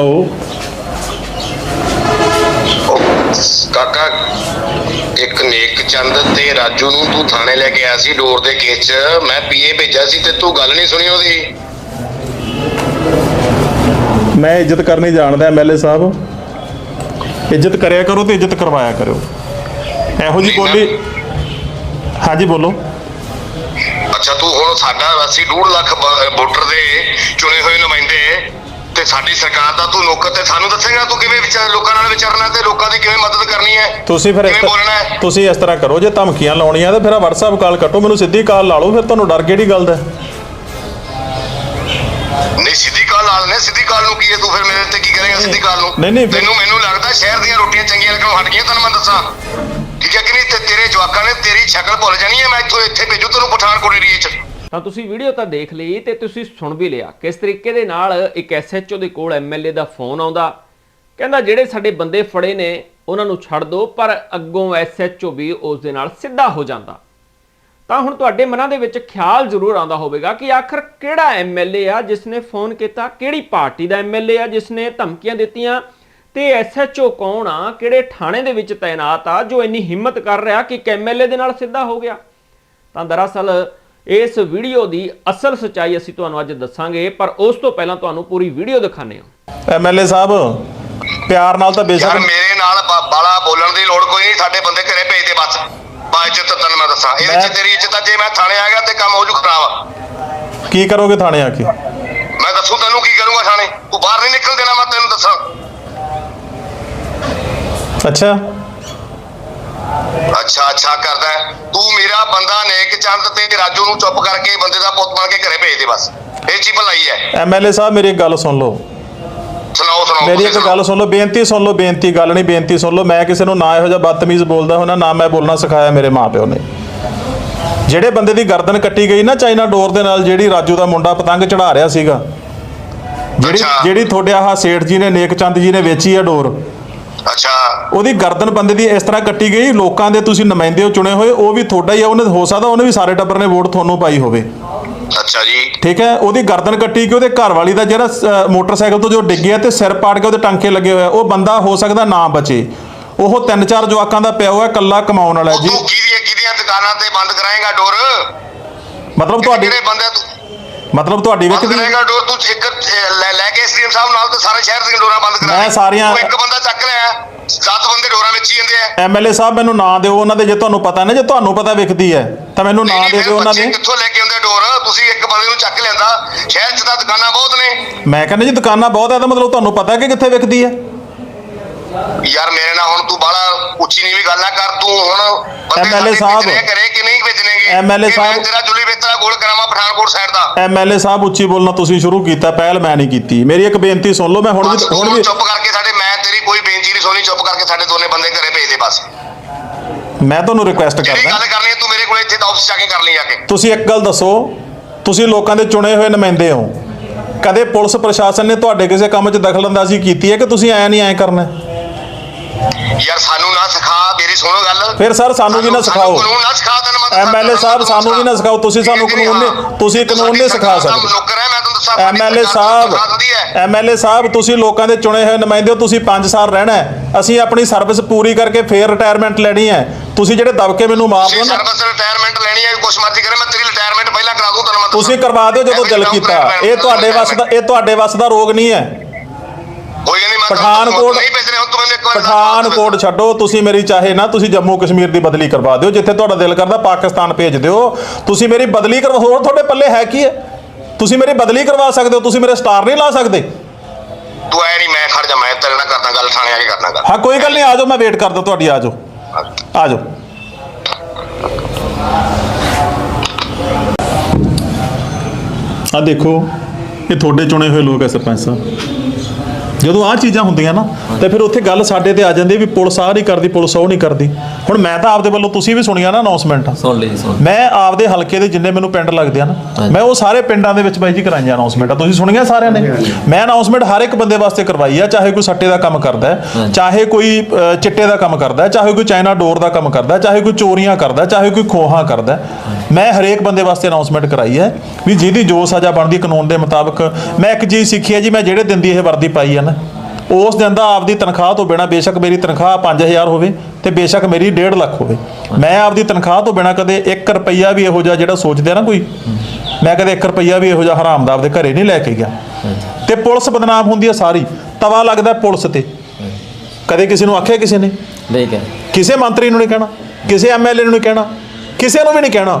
Hello. ਕਾਕਾ ਇੱਕ ਨੇਕ ਚੰਦ ਤੇ ਰਾਜੂ ਨੂੰ ਤੂੰ ਥਾਣੇ ਲੈ ਕੇ ਆਇਆ ਸੀ ਡੋਰ ਦੇ ਕੇਸ 'ਚ। ਮੈਂ ਪੀਏ ਭੇਜਿਆ ਸੀ ਤੇ ਤੂੰ ਗੱਲ ਨਹੀਂ ਸੁਣੀ ਉਹਦੀ। ਮੈਂ ਇੱਜ਼ਤ ਕਰਨੀ ਜਾਣਦਾ ਐਮਐਲਏ ਸਾਹਿਬ। ਇੱਜ਼ਤ ਕਰਿਆ ਕਰੋ ਤੇ ਇੱਜ਼ਤ ਕਰਵਾਇਆ ਕਰੋ ਇਹੋ ਜੀ ਬੋਲੀ ਹਾਂਜੀ ਬੋਲੋ। ਅੱਛਾ ਤੂੰ ਹੁਣ ਸਾਡਾ ਅਸੀਂ 2 ਲੱਖ ਵੋਟਰ ਦੇ ਚੁਣੇ ਹੋਏ ਨੁਮਾਇੰਦੇ। ਤੇ ਸਾਡੀ ਸਰਕਾਰ ਦਾ ਤੂੰ ਨੌਕਰ ਤੇ ਸਾਨੂੰ ਦੱਸੇਗਾ ਤੂੰ ਕਿਵੇਂ ਵਿਚਾਰ ਲੋਕਾਂ ਨਾਲ ਵਿਚਰਨਾ ਤੇ ਲੋਕਾਂ ਦੀ ਕਿਵੇਂ ਮਦਦ ਕਰਨੀ ਹੈ? ਤੁਸੀਂ ਫਿਰ ਕਿਵੇਂ ਬੋਲਣਾ ਹੈ? ਤੁਸੀਂ ਇਸ ਤਰ੍ਹਾਂ ਕਰੋ ਜੇ ਧਮਕੀਆਂ ਲਾਉਣੀਆਂ ਤੇ ਫਿਰ WhatsApp ਕਾਲ ਕੱਟੋ ਮੈਨੂੰ ਸਿੱਧੀ ਕਾਲ ਲਾ ਲਓ ਫਿਰ ਤੁਹਾਨੂੰ ਡਰ ਕਿਹੜੀ ਗੱਲ ਦਾ? ਨਹੀਂ ਸਿੱਧੀ ਕਾਲ ਲਾ ਲੈਣੇ ਸਿੱਧੀ ਕਾਲ ਨੂੰ ਕੀ ਹੈ ਤੂੰ ਫਿਰ ਮੇਰੇ ਤੇ ਕੀ ਕਰੇਗਾ ਸਿੱਧੀ ਕਾਲ ਨੂੰ? ਨਹੀਂ, ਨਹੀਂ, ਤੈਨੂੰ ਮੈਨੂੰ ਲੱਗਦਾ ਸ਼ਹਿਰ ਦੀਆਂ ਰੋਟੀਆਂ ਚੰਗੀਆਂ ਲੱਗਣੋਂ ਹਟ ਗਈਆਂ ਤੈਨੂੰ ਮੈਂ ਦੱਸਾਂ। ਠੀਕ ਹੈ ਕਿ ਨਹੀਂ? ਤੇ ਤੇਰੇ ਜਵਾਕਾਂ ਨੇ ਤੇਰੀ ਸ਼ਕਲ ਭੁੱਲ ਜਾਣੀ ਹੈ ਮੈਂ ਇੱਥੋਂ ਇੱਥੇ ਭੇਜੂ ਤੈਨੂੰ ਪਠਾਨਕੋਟ ਏਰੀਏ 'ਚ। ਤਾਂ ਤੁਸੀਂ ਵੀਡੀਓ ਤਾਂ ਦੇਖ ਲਈ ਤੇ ਤੁਸੀਂ ਸੁਣ ਵੀ ਲਿਆ। ਕਿਸ ਤਰੀਕੇ ਦੇ ਨਾਲ ਇੱਕ ਐਸਐਚਓ ਦੇ ਕੋਲ ਐਮਐਲਏ ਦਾ ਫੋਨ ਆਉਂਦਾ? ਕਹਿੰਦਾ, ਜਿਹੜੇ ਸਾਡੇ ਬੰਦੇ ਫੜੇ ਨੇ, ਉਹਨਾਂ ਨੂੰ ਛੱਡ ਦਿਓ ਪਰ ਅੱਗੋਂ ਐਸਐਚਓ ਵੀ ਉਸ ਦੇ ਨਾਲ ਸਿੱਧਾ ਹੋ ਜਾਂਦਾ। ਤਾਂ ਹੁਣ ਤੁਹਾਡੇ ਮਨਾਂ ਦੇ ਵਿੱਚ ਖਿਆਲ ਜ਼ਰੂਰ ਆਉਂਦਾ ਹੋਵੇਗਾ ਕਿ ਆਖਰ ਕਿਹੜਾ ਐਮਐਲਏ ਆ ਜਿਸ ਨੇ ਫੋਨ ਕੀਤਾ, ਕਿਹੜੀ ਪਾਰਟੀ ਦਾ ਐਮਐਲਏ ਆ ਜਿਸ ਨੇ ਧਮਕੀਆਂ ਦਿੱਤੀਆਂ, ਤੇ ਐਸਐਚਓ ਕੌਣ ਆ, ਕਿਹੜੇ ਥਾਣੇ ਦੇ ਵਿੱਚ ਤਾਇਨਾਤ ਆ ਜੋ ਇੰਨੀ ਹਿੰਮਤ ਕਰ ਰਿਹਾ ਕਿ ਇੱਕ ਐਮਐਲਏ ਦੇ ਨਾਲ ਸਿੱਧਾ ਹੋ ਗਿਆ? ਤਾਂ ਦਰਅਸਲ ਇਸ ਵੀਡੀਓ ਦੀ ਅਸਲ ਸਚਾਈ ਅਸੀਂ ਤੁਹਾਨੂੰ ਅੱਜ ਦੱਸਾਂਗੇ ਪਰ ਉਸ ਤੋਂ ਪਹਿਲਾਂ ਤੁਹਾਨੂੰ ਪੂਰੀ ਵੀਡੀਓ ਦਿਖਾਣੇ ਹਾਂ। ਐਮਐਲਏ ਸਾਹਿਬ ਪਿਆਰ ਨਾਲ ਤਾਂ ਯਾਰ ਬੇਸ਼ੱਕ ਮੇਰੇ ਨਾਲ ਬ- ਬਾਲਾ ਬੋਲਣ ਦੀ ਲੋੜ ਕੋਈ ਨਹੀਂ ਸਾਡੇ ਬੰਦੇ ਘਰੇ ਭੇਜ ਦੇ ਬਸ। ਬਾ ਇੱਜ਼ਤ ਤੈਨੂੰ ਮੈਂ ਦੱਸਾਂ। ਇਹਦੇ ਮੈਂ- ਚ ਤੇਰੀ ਇੱਜ਼ਤ ਆ ਜੇ ਮੈਂ ਥਾਣੇ ਆ ਗਿਆ ਤੇ ਕੰਮ ਹੋ ਜੂ ਖਰਾਬ। ਕੀ ਕਰੋਗੇ ਥਾਣੇ ਆ ਕੇ? ਮੈਂ ਦੱਸੂ ਤੈਨੂੰ ਕੀ ਕਰੂੰਗਾ ਥਾਣੇ। ਤੂੰ ਬਾਹਰ ਨਹੀਂ ਨਿਕਲ ਦੇਣਾ ਮੈਂ ਤੈਨੂੰ ਦੱਸਾਂ। ਅੱਛਾ। ਅੱਛਾ ਅੱਛਾ ਕਰਦਾ। ਤੂੰ ਮੇਰਾ ਬੰਦਾ ਨੇਕ ਚੰਦ ਤੇ ਰਾਜੂ ਨੂੰ ਚੁੱਪ ਕਰਕੇ ਬੰਦੇ ਦਾ ਪੁੱਤ ਬਣ ਕੇ ਘਰੇ ਭੇਜ ਦੇ ਬਸ। ਇਹ ਚੀ ਭਲਾਈ ਹੈ। ਐਮਐਲਏ ਸਾਹਿਬ ਮੇਰੀ ਇੱਕ ਗੱਲ ਸੁਣ ਲਓ। ਸੁਣਾਓ ਸੁਣਾਓ ਮੇਰੀ ਇੱਕ ਗੱਲ ਸੁਣ ਲਓ ਬੇਨਤੀ ਸੁਣ ਲਓ ਬੇਨਤੀ ਗੱਲ ਨਹੀਂ ਬੇਨਤੀ ਸੁਣ ਲਓ। ਮੈਂ ਕਿਸੇ ਨੂੰ ਨਾ ਇਹੋ ਜਿਹਾ ਬਦਤਮੀਜ਼ ਬੋਲਦਾ ਹੋਣਾ ਨਾ ਮੈਂ ਬੋਲਣਾ ਸਿਖਾਇਆ ਮੇਰੇ ਮਾਪਿਓ ਨੇ। ਜਿਹੜੇ ਬੰਦੇ ਦੀ ਗਰਦਨ ਕੱਟੀ ਗਈ ਨਾ ਚਾਈਨਾ ਡੋਰ ਦੇ ਨਾਲ ਜਿਹੜੀ ਰਾਜੂ ਦਾ ਮੁੰਡਾ ਪਤੰਗ ਚੜਾ ਰਿਹਾ ਸੀਗਾ ਜਿਹੜੀ। ਜਿਹੜੀ ਤੁਹਾਡੇ ਆਹ ਸੇਠ ਜੀ ਨੇ ਨੇਕ ਚੰਦ ਜੀ ਨੇ ਵੇਚੀ ਆ ਡੋਰ ਅੱਛਾ। ਉਹਦੀ ਗਰਦਨ ਬੰਦੇ ਦੀ ਇਸ ਤਰ੍ਹਾਂ ਕੱਟੀ ਗਈ ਲੋਕਾਂ ਦੇ ਤੁਸੀਂ ਨੁਮਾਇੰਦੇ ਹੋ ਚੁਣੇ ਹੋਏ ਉਹ ਵੀ ਤੁਹਾਡਾ ਹੀ ਆ ਉਹਨੇ ਹੋ ਸਕਦਾ ਉਹਨੇ ਵੀ ਸਾਰੇ ਟੱਬਰ ਨੇ ਵੋਟ ਤੁਹਾਨੂੰ ਪਾਈ ਹੋਵੇ। ਅੱਛਾ ਜੀ। ਠੀਕ ਹੈ ਉਹਦੀ ਗਰਦਨ ਕੱਟੀ ਕਿ ਉਹਦੇ ਘਰ ਵਾਲੀ ਦਾ ਜਿਹੜਾ ਮੋਟਰਸਾਈਕਲ ਤੋਂ ਜੋ ਡਿੱਗਿਆ ਤੇ ਸਿਰ ਪਾੜ ਕੇ ਉਹਦੇ ਟਾਂਕੇ ਲੱਗੇ ਹੋਏ ਆ ਉਹ ਬੰਦਾ ਹੋ ਸਕਦਾ ਨਾ ਬਚੇ। ਉਹ ਤਿੰਨ ਚਾਰ ਜਵਾਕਾਂ ਦਾ ਪਿਆ ਹੋਇਆ ਕੱਲਾ ਕਮਾਉਣ ਵਾਲਾ ਜੀ। ਤੂੰ ਕਿਹਦੀਆਂ ਕਿਹਦੀਆਂ ਦੁਕਾਨਾਂ ਤੇ ਬੰਦ ਕਰਾਏਗਾ ਡੋਰ? ਮਤਲਬ ਤੁਹਾਡੀ ਕਿਹੜੇ ਬੰਦੇ ਤੂੰ? ਮਤਲਬ ਤੁਹਾਡੀ ਵਿੱਚ ਕਰਾਏਗਾ ਡੋਰ ਤੂੰ ਇੱਕ ਲੈ ਕੇ ਐਸਡੀਐਮ ਸਾਹਿਬ ਨਾਲ ਤੇ ਸਾਰੇ ਸ਼ਹਿਰ ਦੀਆਂ ਡੋਰਾਂ ਬੰਦ ਕਰਾ ਮੈਂ ਦੇ। ਸਾਰੀਆਂ- ਤੂੰ ਇੱਕ ਬੰਦਾ ਚੱਕ ਲਿਆ ਸੱਤ ਬੰਦੇ ਡੋਰਾਂ ਵਿੱਚ ਹੀ ਜਾਂਦੇ ਆ ਐਮਐਲਏ ਸਾਹਿਬ ਮੈਨੂੰ ਨਾਂ ਦਿਓ ਉਹਨਾਂ ਦੇ ਜੇ ਤੁਹਾਨੂੰ ਪਤਾ ਨਾ ਜੇ ਤੁਹਾਨੂੰ ਪਤਾ ਵਿਕਦੀ ਹੈ ਤਾਂ ਮੈਨੂੰ ਨਾਂ ਦੇ ਦਿਓ ਉਹਨਾਂ ਦੇ। ਕਿੱਥੋਂ ਲੈ ਕੇ ਆਉਂਦੇ ਡੋਰ? ਤੁਸੀਂ ਇੱਕ ਬੰਦੇ ਨੂੰ ਚੱਕ ਲਿਆਂਦਾ ਸ਼ਹਿਰ 'ਚ ਤਾਂ ਦੁਕਾਨਾਂ ਬਹੁਤ ਨੇ। ਮੈਂ ਕਹਿੰਦਾ ਜੀ ਦੁਕਾਨਾਂ ਬਹੁਤ ਹੈ ਤਾਂ ਮਤਲਬ ਤੁਹਾਨੂੰ ਪਤਾ ਕਿ ਕਿੱਥੇ ਵਿਕਦੀ ਹੈ? ਯਾਰ ਮੇਰੇ ਨਾਲ ਹੁਣ ਤੂੰ ਬਾਲਾ ਉੱਚੀ ਨੀਵੀਂ ਗੱਲ ਨਾ ਕਰ ਤੂੰ ਹੁਣ ਸਾਡੇ ਸਾਹਿਬ। ਘਰੇ ਕਿ ਨਹੀਂ ਕਿ ਮੈਂ ਸਾਹਿਬ। ਤੇਰਾ ਜੁਲੀ ਵੇਤਰਾ ਗੋਲ ਕਰਾਵਾਂ ਪਠਾਨਕੋਟ ਸਾਈਡ ਦਾ? ਐਮਐਲਏ ਸਾਹਿਬ ਉੱਚੀ ਬੋਲਣਾ ਤੁਸੀਂ ਸ਼ੁਰੂ ਕੀਤਾ ਪਹਿਲ ਮੈਂ ਨਹੀਂ ਕੀਤੀ। ਮੇਰੀ ਇੱਕ ਬੇਨਤੀ ਸੁਣ ਲਓ ਮੈਂ ਹੁਣ ਵੀ ਹੁਣ ਵੀ ਚੁੱਪ ਕਰਕੇ ਸਾਡੇ ਮੈਂ ਸੁਣੀ ਚੁੱਪ ਕਰਕੇ ਸਾਡੇ ਦੋਨੇ ਬੰਦੇ ਘਰੇ ਭੇਜ ਦੇ ਬਸ। ਮੈਂ ਤੁਹਾਨੂੰ ਰਿਕੁਐਸਟ ਜਿਹੜੀ ਕਰਦਾ। ਗੱਲ ਕਰਨੀ ਹੈ ਤੂੰ ਮੇਰੇ ਕੋਲ ਇੱਥੇ ਆਫਿਸ ਜਾ ਕੇ ਕਰ ਲਈ ਜਾ ਕੇ। ਤੁਸੀਂ ਇੱਕ ਗੱਲ ਦੱਸੋ ਤੁਸੀਂ ਲੋਕਾਂ ਦੇ ਚੁਣੇ ਹੋਏ ਨੁਮਾਇੰਦੇ ਹੋ। ਕਦੇ ਪੁਲਿਸ ਪ੍ਰਸ਼ਾਸਨ ਨੇ ਤੁਹਾਡੇ ਕਿਸੇ ਕੰਮ 'ਚ ਦਖਲਅੰਦਾਜ਼ੀ ਕੀਤੀ ਹੈ ਕਿ ਤੁਸੀਂ ਐ ਨਹੀਂ ਐ ਕਰਨਾ? ਯਾਰ ਸਾਨੂੰ ਨਾ ਸਿਖਾ ਮੇਰੀ ਸੁਣੋ ਗੱਲ। ਫਿਰ ਸਰ ਸਾਨੂੰ ਵੀ ਨਾ ਸਿਖਾਓ। ਕਾਨੂੰਨ ਨਾ ਸਿਖਾ ਤੈਨੂੰ ਮੈਂ। MLA ਸਾਹਿਬ ਸਾਨੂੰ ਵੀ ਨਾ ਸਿਖਾਓ, ਤੁਸੀਂ ਸਾਨੂੰ ਕਾਨੂੰਨ। ਤੁਸੀਂ ਕਾਨੂੰਨ ਨਹੀਂ ਸਾਡੀ ਸਿਖਾ ਸਕਦੇ। ਨੌਕਰ ਹੈ ਮੈਂ ਐਮਐਲਏ ਸਾਹਿਬ। ਐਮਐਲਏ ਸਾਹਿਬ ਤੁਸੀਂ ਲੋਕਾਂ ਦੇ ਚੁਣੇ ਹੋਏ ਨੁਮਾਇੰਦੇ ਹੋ ਤੁਸੀਂ 5 ਸਾਲ ਰਹਿਣਾ ਹੈ। ਅਸੀਂ ਆਪਣੀ ਸਰਵਿਸ ਪੂਰੀ ਕਰਕੇ ਫੇਰ ਰਿਟਾਇਰਮੈਂਟ ਲੈਣੀ ਹੈ। ਤੁਸੀਂ ਜਿਹੜੇ ਦਬਕੇ ਮੈਨੂੰ ਮਾਰ ਤੁਸੀਂ ਦਿਓ ਨਾ। ਸਰਵਿਸ ਰਿਟਾਇਰਮੈਂਟ ਲੈਣੀ ਹੈ ਕੁਛ ਮਰਜ਼ੀ ਕਰੇ ਮੈਂ ਤੇਰੀ ਰਿਟਾਇਰਮੈਂਟ ਪਹਿਲਾਂ ਕਰਾ ਦੂੰ ਮੈਂ ਤੁਸੀਂ। ਕਰਵਾ ਦਿਓ ਜਦੋਂ ਦਿਲ ਕੀਤਾ। ਇਹ ਤੁਹਾਡੇ ਵੱਸ ਦਾ ਇਹ ਤੁਹਾਡੇ ਵੱਸ ਦਾ ਰੋਗ ਨਹੀਂ ਹੈ। ਪਠਾਨਕੋਟ ਪਠਾਨਕੋਟ ਛੱਡੋ ਤੁਸੀਂ ਮੇਰੀ ਚਾਹੇ ਨਾ ਤੁਸੀਂ ਜੰਮੂ ਕਸ਼ਮੀਰ ਦੀ ਬਦਲੀ ਕਰਵਾ ਦਿਓ। ਜਿੱਥੇ ਤੁਹਾਡਾ ਦਿਲ ਕਰਦਾ ਪਾਕਿਸਤਾਨ ਭੇਜ ਦਿਓ। ਤੁਸੀਂ ਮੇਰੀ ਬਦਲੀ ਕਰਵਾ ਹੋਰ ਤੁਹਾਡੇ ਪੱਲੇ ਹੈ ਕੀ ਹੈ? ਤੁਸੀਂ ਮੇਰੀ ਬਦਲੀ ਕਰਵਾ ਸਕਦੇ ਹੋ ਤੁਸੀਂ ਮੇਰੇ ਸਟਾਰ ਨਹੀਂ ਲਾ ਸਕਦੇ। ਤੂੰ ਐ ਨਹੀਂ ਮੈਂ ਖੜ ਜਾ ਮੈਂ ਤੇਰੇ ਨਾਲ ਕਰਦਾ ਗੱਲ ਥਾਣੇ ਆ ਕੇ ਕਰਦਾ ਗੱਲ। ਹਾਂ ਕੋਈ ਗੱਲ ਨਹੀਂ ਆ ਜਾਓ ਮੈਂ ਵੇਟ ਕਰਦਾ ਤੁਹਾਡੀ ਆ ਜਾਓ। ਆ ਜਾਓ। ਆ ਦੇਖੋ ਇਹ ਤੁਹਾਡੇ ਚੁਣੇ ਹੋਏ ਲੋਕ ਹੈ ਸਰਪੰਚ ਸਾਹਿਬ। ਜਦੋਂ ਆਹ ਚੀਜ਼ਾਂ ਹੁੰਦੀਆਂ ਨਾ ਤੇ ਫਿਰ ਉੱਥੇ ਗੱਲ ਸਾਡੇ ਤੇ ਆ ਜਾਂਦੀ ਵੀ ਪੁਲਿਸ ਆਹ ਨਹੀਂ ਕਰਦੀ ਪੁਲਿਸ ਉਹ ਨਹੀਂ ਕਰਦੀ। ਹੁਣ ਮੈਂ ਤਾਂ ਆਪਦੇ ਵੱਲੋਂ ਤੁਸੀਂ ਵੀ ਸੁਣੀਆਂ ਨਾ ਅਨਾਉਂਸਮੈਂਟ ਸੁਣ ਲਈ ਸੁਣ ਮੈਂ ਆਪਦੇ ਹਲਕੇ ਦੇ ਜਿੰਨੇ ਮੈਨੂੰ ਪਿੰਡ ਲੱਗਦੇ ਆ ਨਾ ਹਾਂਜੀ। ਮੈਂ ਉਹ ਸਾਰੇ ਪਿੰਡਾਂ ਦੇ ਵਿੱਚ ਬਾਈ ਜੀ ਕਰਾਈਆਂ ਅਨਾਉਂਸਮੈਂਟਾਂ ਤੁਸੀਂ ਸੁਣੀਆਂ ਸਾਰਿਆਂ ਨੇ? ਮੈਂ ਅਨਾਉਂਸਮੈਂਟ ਹਰ ਇੱਕ ਬੰਦੇ ਵਾਸਤੇ ਕਰਵਾਈ ਆ ਚਾਹੇ ਕੋਈ ਸੱਟੇ ਦਾ ਕੰਮ ਕਰਦਾ ਹੈ ਹਾਂਜੀ। ਚਾਹੇ ਕੋਈ ਅ, ਚਿੱਟੇ ਦਾ ਕੰਮ ਕਰਦਾ ਹੈ ਚਾਹੇ ਕੋਈ ਚਾਈਨਾ ਡੋਰ ਦਾ ਕੰਮ ਕਰਦਾ ਹੈ ਚਾਹੇ ਕੋਈ ਚੋਰੀਆਂ ਕਰਦਾ ਹੈ ਚਾਹੇ ਕੋਈ ਖੋਹਾਂ ਕਰਦਾ ਹੈ। ਮੈਂ ਹਰੇਕ ਬੰਦੇ ਵਾਸਤੇ ਅਨਾਉਂਸਮੈਂਟ ਕਰਾਈ ਹੈ ਵੀ ਜਿਹਦੀ ਜੋ ਸਜ਼ਾ ਬਣਦੀ ਕਾਨੂੰਨ ਦੇ ਮੁਤਾਬਕ ਮੈਂ ਇੱਕ ਚੀਜ਼ ਸਿੱਖੀ ਹੈ ਜੀ ਮੈਂ ਜਿਹੜੇ ਦਿਨ ਦੀ ਇਹ ਵਰਦੀ ਪਾਈ ਹੈ ਨਾ ਉਸ ਦਿਨ ਦਾ ਆਪਦੀ ਤਨਖਾਹ ਤੋਂ ਬਿਨਾ ਬੇਸ਼ੱਕ ਮੇਰੀ ਤਨਖਾਹ 5000 ਹੋਵੇ ਤੇ ਬੇਸ਼ੱਕ ਮੇਰੀ 1.5 ਲੱਖ ਹੋਵੇ। ਮੈਂ ਆਪਦੀ ਤਨਖਾਹ ਤੋਂ ਬਿਨਾ ਕਦੇ 1 ਰੁਪਈਆ ਵੀ ਇਹੋ ਜਿਹਾ ਜਿਹੜਾ ਸੋਚਦੇ ਆ ਨਾ ਕੋਈ ਮੈਂ ਕਦੇ 1 ਰੁਪਈਆ ਵੀ ਇਹੋ ਜਿਹਾ ਹਰਾਮ ਦਾ ਆਪਦੇ ਘਰੇ ਨਹੀਂ ਲੈ ਕੇ ਗਿਆ। ਤੇ ਪੁਲਿਸ ਬਦਨਾਮ ਹੁੰਦੀ ਆ ਸਾਰੀ ਤਵਾ ਲੱਗਦਾ ਪੁਲਿਸ ਤੇ। ਕਦੇ ਕਿਸੇ ਨੂੰ ਆਖਿਆ ਕਿਸੇ ਨੇ? ਨਹੀਂ ਕਹਿ। ਕਿਸੇ ਮੰਤਰੀ ਨੂੰ ਨਹੀਂ ਕਹਿਣਾ ਕਿਸੇ ਐਮਐਲਏ ਨੂੰ ਨਹੀਂ ਕਹਿਣਾ ਕਿਸੇ ਨੂੰ ਵੀ ਨਹੀਂ ਕਹਿਣਾ।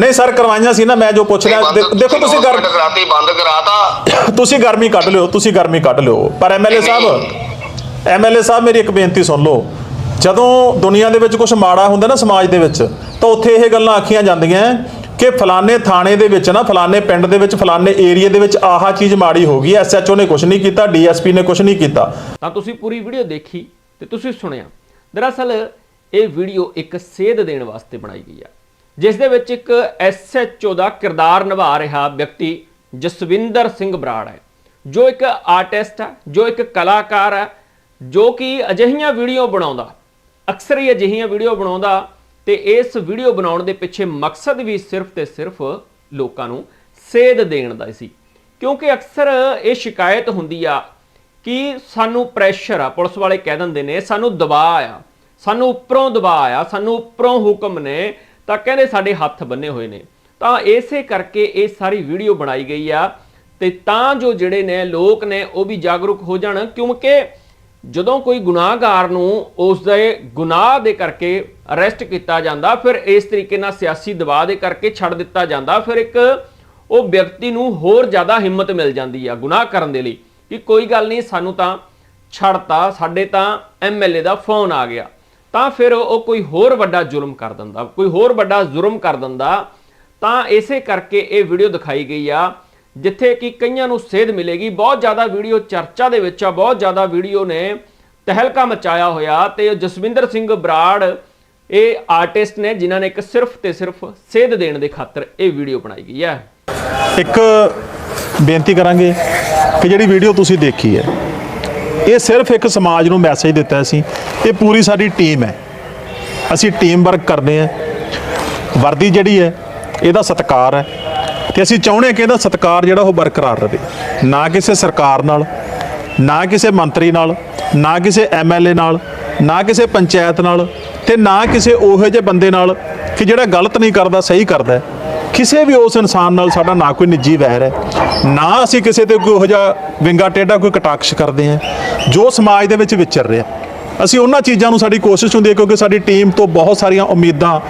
ਨਹੀਂ ਸਰ ਕਰਵਾਈਆਂ ਸੀ ਨਾ ਮੈਂ ਜੋ ਪੁੱਛ ਰਿਹਾ ਦੇ- ਦੇਖੋ ਤੁਸੀਂ ਗਰ ਕਰਾਤੀ ਬੰਦ ਕਰਾਤਾ। ਤੁਸੀਂ ਗਰਮੀ ਕੱਢ ਲਿਓ ਤੁਸੀਂ ਗਰਮੀ ਕੱਢ ਲਿਓ। ਪਰ ਐਮਐਲਏ ਸਾਹਿਬ ਐਮਐਲਏ ਸਾਹਿਬ ਮੇਰੀ ਇੱਕ ਬੇਨਤੀ ਸੁਣ ਲਓ। ਜਦੋਂ ਦੁਨੀਆ ਦੇ ਵਿੱਚ ਕੁਝ ਮਾੜਾ ਹੁੰਦਾ ਨਾ ਸਮਾਜ ਦੇ ਵਿੱਚ ਤਾਂ ਉੱਥੇ ਇਹ ਗੱਲਾਂ ਆਖੀਆਂ ਜਾਂਦੀਆਂ ਕਿ ਫਲਾਣੇ ਥਾਣੇ ਦੇ ਵਿੱਚ ਨਾ ਫਲਾਣੇ ਪਿੰਡ ਦੇ ਵਿੱਚ ਫਲਾਣੇ ਏਰੀਆ ਦੇ ਵਿੱਚ ਆਹਾ ਚੀਜ਼ ਮਾੜੀ ਹੋ ਗਈ ਐਸਐਚਓ ਨੇ ਕੁਝ ਨਹੀਂ ਕੀਤਾ ਡੀਐਸਪੀ ਨੇ ਕੁਝ ਨਹੀਂ ਕੀਤਾ। ਤਾਂ ਤੁਸੀਂ ਪੂਰੀ ਵੀਡੀਓ ਦੇਖੀ ਤੇ ਤੁਸੀਂ ਸੁਣਿਆ। ਦਰਅਸਲ ਇਹ ਵੀਡੀਓ ਇੱਕ ਸੇਧ ਦੇਣ ਵਾਸਤੇ ਬਣਾਈ ਗਈ ਆ। ਜਿਸ ਦੇ ਵਿੱਚ ਇੱਕ ਐਸਐਚਓ ਦਾ ਕਿਰਦਾਰ ਨਿਭਾ ਰਿਹਾ ਵਿਅਕਤੀ ਜਸਵਿੰਦਰ ਸਿੰਘ ਬਰਾੜ ਹੈ, ਜੋ ਇੱਕ ਆਰਟਿਸਟ ਹੈ, ਜੋ ਇੱਕ ਕਲਾਕਾਰ ਹੈ, ਜੋ ਕਿ ਅਜਿਹੀਆਂ ਵੀਡੀਓ ਬਣਾਉਂਦਾ, ਅਕਸਰ ਹੀ ਅਜਿਹੀਆਂ ਵੀਡੀਓ ਬਣਾਉਂਦਾ ਤੇ ਇਸ ਵੀਡੀਓ ਬਣਾਉਣ ਦੇ ਪਿੱਛੇ ਮਕਸਦ ਵੀ ਸਿਰਫ ਤੇ ਸਿਰਫ ਲੋਕਾਂ ਨੂੰ ਸੇਧ ਦੇਣ ਦਾ ਸੀ। ਕਿਉਂਕਿ ਅਕਸਰ ਇਹ ਸ਼ਿਕਾਇਤ ਹੁੰਦੀ ਆ ਕਿ ਸਾਨੂੰ ਪ੍ਰੈਸ਼ਰ ਆ, ਪੁਲਿਸ ਵਾਲੇ ਕਹਿ ਦਿੰਦੇ ਨੇ, ਸਾਨੂੰ ਦਬਾਅ ਆ, ਸਾਨੂੰ ਉੱਪਰੋਂ ਦਬਾਅ ਆ, ਸਾਨੂੰ ਉੱਪਰੋਂ ਹੁਕਮ ਨੇ ਤਾਂ ਕਹਿੰਦੇ ਸਾਡੇ ਹੱਥ ਬੰਨੇ ਹੋਏ ਨੇ। ਤਾਂ ਇਸੇ ਕਰਕੇ ਇਹ ਸਾਰੀ ਵੀਡੀਓ ਬਣਾਈ ਗਈ ਆ ਤੇ ਤਾਂ ਜੋ ਜਿਹੜੇ ਨੇ ਲੋਕ ਨੇ ਉਹ ਵੀ ਜਾਗਰੂਕ ਹੋ ਜਾਣ, ਕਿਉਂਕਿ ਜਦੋਂ ਕੋਈ ਗੁਨਾਹਗਾਰ ਨੂੰ ਉਸ ਦੇ ਗੁਨਾਹ ਦੇ ਕਰਕੇ ਅਰੈਸਟ ਕੀਤਾ ਜਾਂਦਾ, ਫਿਰ ਇਸ ਤਰੀਕੇ ਨਾਲ ਸਿਆਸੀ ਦਬਾਅ ਦੇ ਕਰਕੇ ਛੱਡ ਦਿੱਤਾ ਜਾਂਦਾ, ਫਿਰ ਇੱਕ ਉਹ ਵਿਅਕਤੀ ਨੂੰ ਹੋਰ ਜ਼ਿਆਦਾ ਹਿੰਮਤ ਮਿਲ ਜਾਂਦੀ ਆ ਗੁਨਾਹ ਕਰਨ ਦੇ ਲਈ ਕਿ ਕੋਈ ਗੱਲ ਨਹੀਂ, ਸਾਨੂੰ ਤਾਂ ਛੱਡਤਾ, ਸਾਡੇ ਤਾਂ ਐਮਐਲਏ ਦਾ ਫੋਨ ਆ ਗਿਆ। ਤਾਂ ਫਿਰ ਉਹ ਕੋਈ ਹੋਰ ਵੱਡਾ ਜ਼ੁਲਮ ਕਰ ਦਿੰਦਾ, ਕੋਈ ਹੋਰ ਵੱਡਾ ਜ਼ੁਲਮ ਕਰ ਦਿੰਦਾ, ਤਾਂ ਇਸੇ ਕਰਕੇ ਇਹ ਵੀਡੀਓ ਦਿਖਾਈ ਗਈ ਆ, ਜਿੱਥੇ ਕਿ ਕਈਆਂ ਨੂੰ ਸੇਧ ਮਿਲੇਗੀ। ਬਹੁਤ ਜ਼ਿਆਦਾ ਵੀਡੀਓ ਚਰਚਾ ਦੇ ਵਿੱਚ ਆ, ਬਹੁਤ ਜ਼ਿਆਦਾ ਵੀਡੀਓ ਨੇ ਤਹਿਲਕਾ ਮਚਾਇਆ ਹੋਇਆ ਤੇ ਜਸਵਿੰਦਰ ਸਿੰਘ ਬਰਾੜ, ਇਹ ਆਰਟਿਸਟ ਨੇ, ਜਿਨ੍ਹਾਂ ਨੇ ਇੱਕ ਸਿਰਫ ਤੇ ਸਿਰਫ ਸੇਧ ਦੇਣ ਦੇ ਖਾਤਰ ਇਹ ਵੀਡੀਓ ਬਣਾਈ ਗਈ ਹੈ। ਇੱਕ ਬੇਨਤੀ ਕਰਾਂਗੇ ਕਿ ਜਿਹੜੀ ਵੀਡੀਓ ਤੁਸੀਂ ਦੇਖੀ ਹੈ ਇਹ ਸਿਰਫ ਇੱਕ ਸਮਾਜ ਨੂੰ ਮੈਸੇਜ ਦਿੱਤਾ ਸੀ। ਇਹ ਪੂਰੀ ਸਾਡੀ ਟੀਮ ਹੈ। ਅਸੀਂ ਟੀਮ ਵਰਕ ਕਰਦੇ ਹਾਂ। ਵਰਦੀ ਜਿਹੜੀ ਹੈ, ਇਹਦਾ ਸਤਿਕਾਰ ਹੈ। ਤੇ ਅਸੀਂ ਚਾਹੁੰਦੇ ਹਾਂ ਕਿ ਇਹਦਾ ਸਤਿਕਾਰ ਜਿਹੜਾ ਉਹ ਬਰਕਰਾਰ ਰਹੇ। ਨਾ ਕਿਸੇ ਸਰਕਾਰ ਨਾਲ, ਨਾ ਕਿਸੇ ਮੰਤਰੀ ਨਾਲ, ਨਾ ਕਿਸੇ ਐਮਐਲਏ ਨਾਲ, ਨਾ ਕਿਸੇ ਪੰਚਾਇਤ ਨਾਲ ਤੇ ਨਾ ਕਿਸੇ ਉਹੋ ਜਿਹੇ ਬੰਦੇ ਨਾਲ ਕਿ ਜਿਹੜਾ ਗਲਤ ਨਹੀਂ ਕਰਦਾ, ਸਹੀ ਕਰਦਾ ਕਿਸੇ ਵੀ ਉਸ ਇਨਸਾਨ ਨਾਲ ਸਾਡਾ ਨਾ ਕੋਈ ਨਿੱਜੀ ਵੈਰ ਹੈ। ਨਾ ਅਸੀਂ ਕਿਸੇ ਤੇ ਕੋਈ ਉਹੋ ਜਿਹਾ ਵਿੰਗਾ ਟੇਢਾ, ਕੋਈ ਕਟਾਕਸ਼ ਕਰਦੇ ਹਾਂ। ਜੋ ਸਮਾਜ ਦੇ ਵਿੱਚ ਵਿਚਰ ਰਿਹਾ। ਅਸੀਂ ਉਹਨਾਂ ਚੀਜ਼ਾਂ ਨੂੰ ਸਾਡੀ ਕੋਸ਼ਿਸ਼ ਹੁੰਦੀ ਹੈ ਕਿਉਂਕਿ ਸਾਡੀ ਟੀਮ ਤੋਂ ਬਹੁਤ ਸਾਰੀਆਂ ਉਮੀਦਾਂ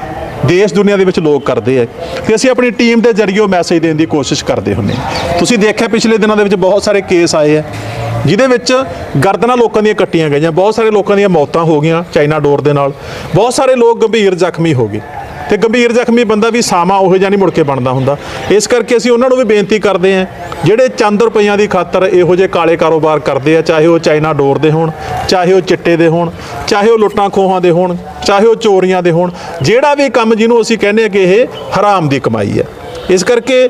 ਦੇਸ਼ ਦੁਨੀਆ ਦੇ ਵਿੱਚ ਲੋਕ ਕਰਦੇ ਆ। ਤੇ ਅਸੀਂ ਆਪਣੀ ਟੀਮ ਦੇ ਜ਼ਰੀਏ ਮੈਸੇਜ ਦੇਣ ਦੀ ਕੋਸ਼ਿਸ਼ ਕਰਦੇ ਹੁੰਨੇ ਹਾਂ। ਤੁਸੀਂ ਦੇਖਿਆ ਪਿਛਲੇ ਦਿਨਾਂ ਦੇ ਵਿੱਚ ਬਹੁਤ ਸਾਰੇ ਕੇਸ ਆਏ ਆ, ਜਿਹਦੇ ਵਿੱਚ ਗਰਦਨਾਂ ਲੋਕਾਂ ਦੀਆਂ ਕੱਟੀਆਂ ਗਈਆਂ, ਬਹੁਤ ਸਾਰੇ ਲੋਕਾਂ ਦੀਆਂ ਮੌਤਾਂ ਹੋ ਗਈਆਂ ਚਾਈਨਾ ਡੋਰ ਦੇ ਨਾਲ। ਬਹੁਤ ਸਾਰੇ ਲੋਕ ਗੰਭੀਰ ਜ਼ਖਮੀ ਹੋ ਗਏ। ਤੇ ਗੰਭੀਰ ਜ਼ਖਮੀ ਬੰਦਾ ਵੀ ਸਾਮਾ ਉਹੋ ਜਿਹਾ ਨਹੀਂ ਮੁੜ ਕੇ ਬਣਦਾ ਹੁੰਦਾ। ਇਸ ਕਰਕੇ ਅਸੀਂ ਉਹਨਾਂ ਨੂੰ ਵੀ ਬੇਨਤੀ ਕਰਦੇ ਹਾਂ ਜਿਹੜੇ ਚੰਦ ਰੁਪਈਆਂ ਦੀ ਖਾਤਰ ਇਹੋ ਜਿਹੇ ਕਾਲੇ ਕਾਰੋਬਾਰ ਕਰਦੇ ਆ ਚਾਹੇ ਉਹ ਚਾਈਨਾ ਡੋਰ ਦੇ ਹੋਣ ਚਾਹੇ ਉਹ ਚਿੱਟੇ ਦੇ ਹੋਣ ਚਾਹੇ ਉਹ ਲੁੱਟਾਂ ਖੋਹਾਂ ਦੇ ਹੋਣ ਚਾਹੇ ਉਹ ਚੋਰੀਆਂ ਦੇ ਹੋਣ ਜਿਹੜਾ ਵੀ ਕੰਮ ਜਿਹਨੂੰ ਅਸੀਂ ਕਹਿੰਦੇ ਆ ਕਿ ਇਹ ਹਰਾਮ ਦੀ ਕਮਾਈ ਹੈ। ਇਸ ਕਰਕੇ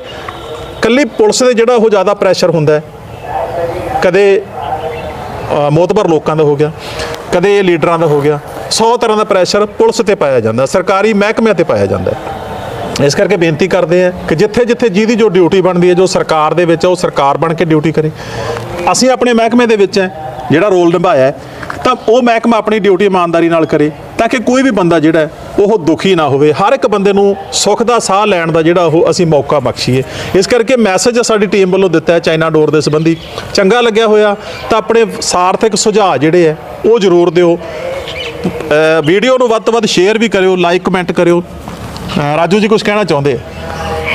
ਕੱਲੀ ਪੁਲਿਸ ਦੇ ਜਿਹੜਾ ਉਹ ਜ਼ਿਆਦਾ ਪ੍ਰੈਸ਼ਰ ਹੁੰਦਾ ਹੈ। ਕਦੇ ਅ, ਮੋਤਬਰ ਲੋਕਾਂ ਦਾ ਹੋ ਗਿਆ। ਕਦੇ ਇਹ ਲੀਡਰਾਂ ਦਾ ਹੋ ਗਿਆ। 100 ਤਰ੍ਹਾਂ ਦਾ ਪ੍ਰੈਸ਼ਰ ਪੁਲਿਸ ਤੇ ਪਾਇਆ ਜਾਂਦਾ ਸਰਕਾਰੀ ਮਹਿਕਮਿਆਂ ਤੇ ਪਾਇਆ ਜਾਂਦਾ ਇਸ ਕਰਕੇ ਬੇਨਤੀ ਕਰਦੇ ਆ ਕਿ ਜਿੱਥੇ ਜਿੱਥੇ ਜਿਹਦੀ ਜੋ ਡਿਊਟੀ ਬਣਦੀ ਹੈ ਜੋ ਸਰਕਾਰ ਦੇ ਵਿੱਚ ਹੈ ਉਹ ਸਰਕਾਰ ਬਣ ਕੇ ਡਿਊਟੀ ਕਰੇ। ਅਸੀਂ ਆਪਣੇ ਮਹਿਕਮੇ ਦੇ ਵਿੱਚ ਹੈ ਜਿਹੜਾ ਰੋਲ ਨਿਭਾਇਆ ਹੈ, ਤਾਂ ਉਹ ਮਹਿਕਮਾ ਆਪਣੀ ਡਿਊਟੀ ਇਮਾਨਦਾਰੀ ਨਾਲ ਕਰੇ ਤਾਂ ਕਿ ਕੋਈ ਵੀ ਬੰਦਾ ਜਿਹੜਾ ਉਹ ਦੁਖੀ ਨਾ ਹੋਵੇ। ਹਰ ਇੱਕ ਬੰਦੇ ਨੂੰ ਸੁੱਖ ਦਾ ਸਾਹ ਲੈਣ ਦਾ ਜਿਹੜਾ ਉਹ ਅਸੀਂ ਮੌਕਾ ਬਖਸ਼ੀਏ। ਇਸ ਕਰਕੇ ਮੈਸੇਜ ਸਾਡੀ ਟੀਮ ਵੱਲੋਂ ਦਿੱਤਾ ਹੈ ਚਾਈਨਾ ਡੋਰ ਦੇ ਸੰਬੰਧੀ। ਚੰਗਾ ਲੱਗਿਆ ਹੋਇਆ ਤਾਂ ਆਪਣੇ ਸਾਰਥਕ ਸੁਝਾਅ ਜਿਹੜੇ ਹੈ, ਉਹ ਜ਼ਰੂਰ ਦਿਓ। ਵੀਡੀਓ ਨੂੰ ਵੱਧ ਤੋਂ ਵੱਧ ਸ਼ੇਅਰ ਵੀ ਕਰਿਓ, ਲਾਈਕ ਕਮੈਂਟ ਕਰਿਓ। ਰਾਜੂ ਜੀ ਕੁਝ ਕਹਿਣਾ ਚਾਹੁੰਦੇ?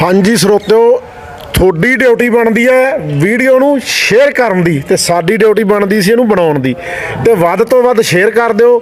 ਹਾਂਜੀ, ਸਰੋਤਿਓ ਤੁਹਾਡੀ ਡਿਊਟੀ ਬਣਦੀ ਹੈ ਵੀਡੀਓ ਨੂੰ ਸ਼ੇਅਰ ਕਰਨ ਦੀ ਤੇ ਸਾਡੀ ਡਿਊਟੀ ਬਣਦੀ ਸੀ ਇਹਨੂੰ ਬਣਾਉਣ ਦੀ। ਤੇ ਵੱਧ ਤੋਂ ਵੱਧ ਸ਼ੇਅਰ ਕਰ ਦਿਓ।